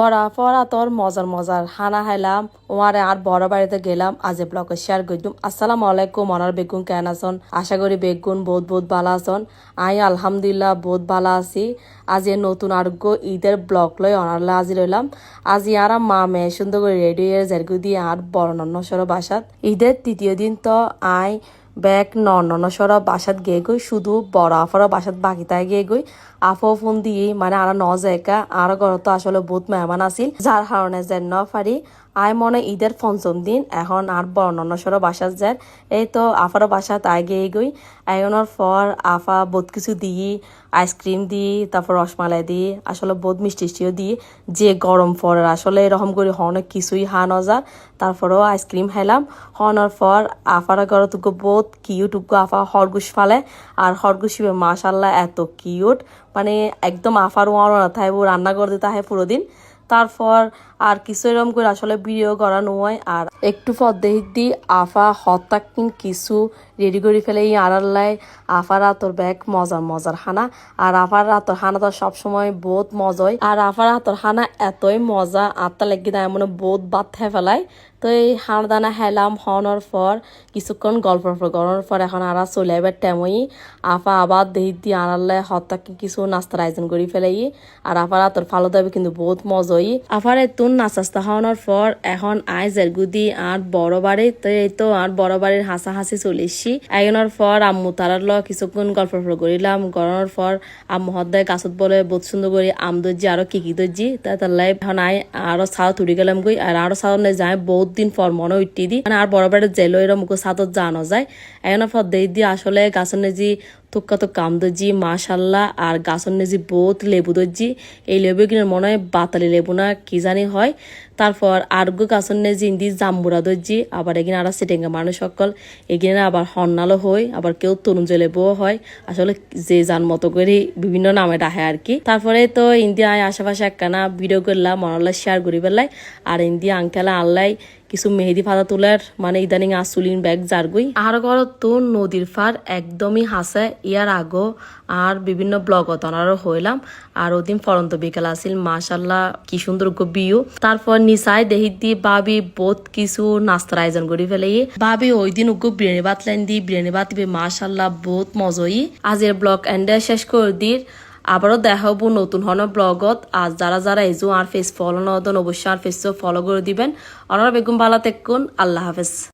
বড়া ফরা তোর মজার মজার। হানা খাইলাম ওয়ারে আর বড় বাড়িতে গেলাম, আজ ব্লকে শেয়ার করলাম আসসালামু আলাইকুম অনার বেগুন কেন আছেন? আশা করি বেগুন বহুত বহুত ভালো আছেন। আই আলহামদুলিল্লাহ বহুত ভালো আছি। আজ এ নতুন আরোগ্য ঈদের ব্লগ লই অনারলে আজি রইলাম আজ আর মা মেয়ে সুন্দর করে রেডি হয়ে জেরগু দিয়ে আর বড় নন্নসর বাসাত। ঈদের তৃতীয় দিন তো আই ব্যাগ নন্নসর বাসাত গিয়ে গই শুধু বড় আফার বাসাত বাকি তাই গিয়ে গই আফো ফোন দিয়ে মানে আর ন জায়গা আর তো আসলে বহুত মেহমান আছিল যার কারণে যে ন পারি আই মনে ঈদের পঞ্চম দিন, এখন আর বর্ণনা সর বাসাত যায় এই তো আফার বাসাত আগে গই এগোনোর পর আফা বহুত কিছু দিই আইসক্রিম দিই তারপর রসমালাই দিই আসলে বহুত মিষ্টি টিষ্টিও দিই যে গরম পরে আসলে এরকম করে অনেক কিছুই হানো যা তারপরেও আইসক্রিম খাইলাম হনার পর আফার ঘর টুকু বহুত কিউট আফা খরগোশ ফালে। আর খরগোশ মাশাল্লাহ এত কিউট মানে একদম আফার ওয়ার না থাকব রান্না করে দিতে হয় পুরো দিন। তারপর আর কিছু এরম করে আসলে ভিডিও করা নয় আর একটু পর দেখি আফা হতাকিন কিছু রেডি করে ফেলে এই আড়াল্লাই আফার আতর ব্যাগ মজার মজার হানা আর আফার আতর হানা তো সবসময় বহুত মজাই আর আফার আতর হানা এতই মজা, আত্মা লেগে দেয় মনে বহুত বাদ ফেলায়। তো এই হাড় দানা হেলাম হওয়ার পর, কিছুক্ষণ গল্প করার পর এখন আর চলে আবার টেমই আফা আবার দেহি দিয়ে আনালে হত্যাকে কিছু নাস্তার আয়োজন করে ফেলাই আর আফার আতর ফালো দেবে কিন্তু বহুত মজাই আফার এতুন নাচাস্তা হওয়ার পর এখন আই জেরগুদি আর বড় বাড়ি, তো আর বড় বাড়ির হাসা হাসি চলে এসছি। এগোনোর পর আম্মু তারার ল কিছুক্ষণ গল্প করিলাম। গড়ানোর পর আম্মু হদ্দায় গাছত বলে বহুত সুন্দর করে আম দর্জি আরও কি কি দর্জি তাই তার লাই এখন আই আরও ছাও তুড়ি গেলাম গই আর আরও ছাও যায়, বহুত দিন পর মনে উঠি দি মানে আর বড় বড় জেলো এর মুখ সাতত জানো যায়। এখন পর দেই দি, আসলে গাছের নেজি তুক্কা তো কাম দজি মাশাল্লাহ। আর গাছের নেজি বহুত লেবু দজি এই লেবু মনে হয় বাতালি লেবু না, কি জানি হয়। তারপর আরগো গাছের নেজি ইন্দি জাম্বুরা দজি আবার এগিনে আর সিটেঙ্গা মানুষ সকল। এগিনে আবার হন্নালো হয়, আবার কেউ তরুণ লেবুও হয়। আসলে যে যান মতো করে বিভিন্ন নামে ডাহে আর কি। তারপরে তো ইন্দি আয় আশেপাশে একখানা ভিডিও করলাম মনাল্লা শেয়ার করি পেলাই আর ইন্ডিয়া আঙ্কেলা আল্লাই কিছু মেহেদি ফাদা তোলার মানে ইদানিং আসুলিন ব্যাগ জারগুই। আর ঘর তো নদীর ফার একদমই হাসে, ইয়ার আগো আর বিভিন্ন ব্লগ তনারও হইলাম। আর ওদিন ফরন্ত বিকেল আসিল, মাশাল্লাহ, কি সুন্দর বিউ। তারপর নিসাই দেহি দি বাবি বহুত কিছু নাস্তার আয়োজন করি ফেলে বাবি ওই দিন উগ্র বিরিয়ানি ভাত লাইন দি, বিরিয়ানি ভাত দিবে, মাশাল্লাহ বহুত মজই। আজের ব্লগ এন্ডে শেষ করে দির। আবারও দেখা হব নতুন হন ব্লগত। আর যারা যারা এজো আর ফেস ফলো নদন অবশ্যই আর ফেসও ফলো করে দিবেন। অনারা বেগম, ভালো থাকুন। আল্লাহ হাফেজ।